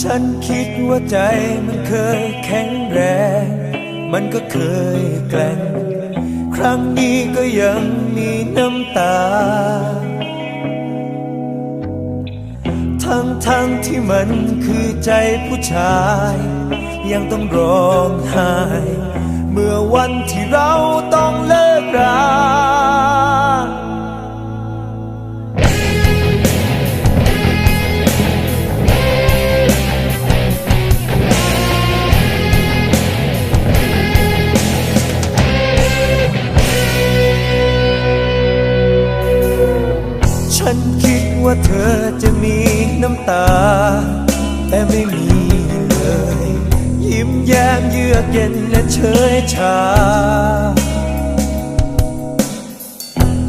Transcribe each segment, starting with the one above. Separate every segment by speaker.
Speaker 1: ฉันคิดว่าใจมันเคยแข็งแรง มันก็เคยแกล้งครั้งนี้ก็ยังมีน้ำตา ทั้งทั้งๆที่มันคือใจผู้ชาย ยังต้องร้องไห้ เมื่อวันที่เราต้อง ว่าเธอจะมีน้ำตา แต่ไม่มีเลย ยิ้มแย้มเยือกเย็นและเฉยชา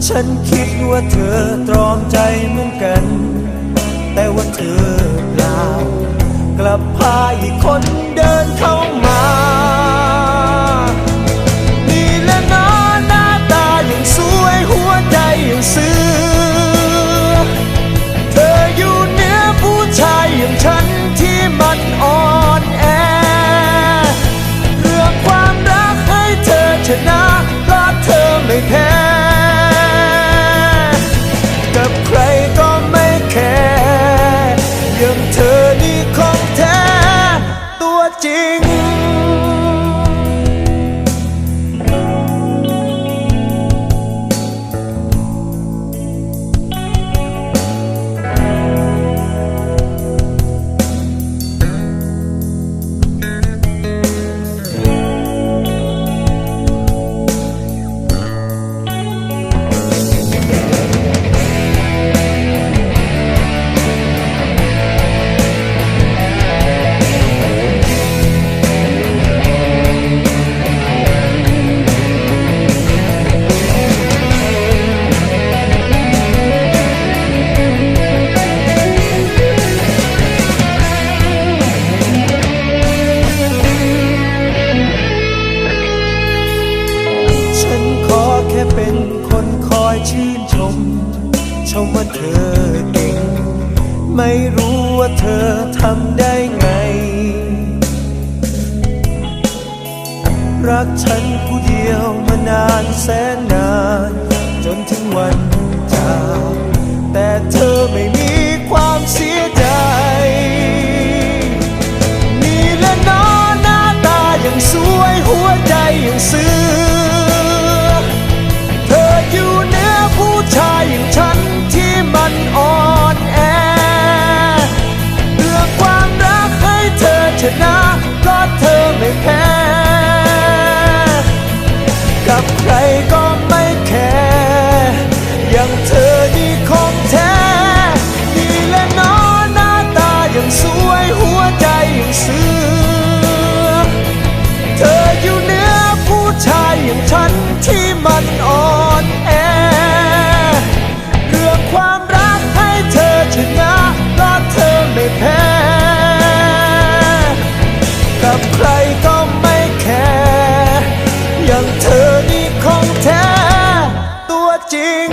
Speaker 1: ฉันคิดว่าเธอตรอมใจเหมือนกัน แต่ว่าเธอเปล่ากลับพาอีกคนเดิน ชนะเพราะเธอไม่แพ้ ชื่นชม ชมว่าเธอเก่ง ไม่รู้ว่าเธอทำได้ไง รักฉันผู้เดียวมานานแสน มันอ่อนแอ เรื่องความรักให้เธอชนะเพราะเธอไม่แพ้ กับใครก็ไม่แคร์อย่างเธอนี่ของแท้ ตัวจริง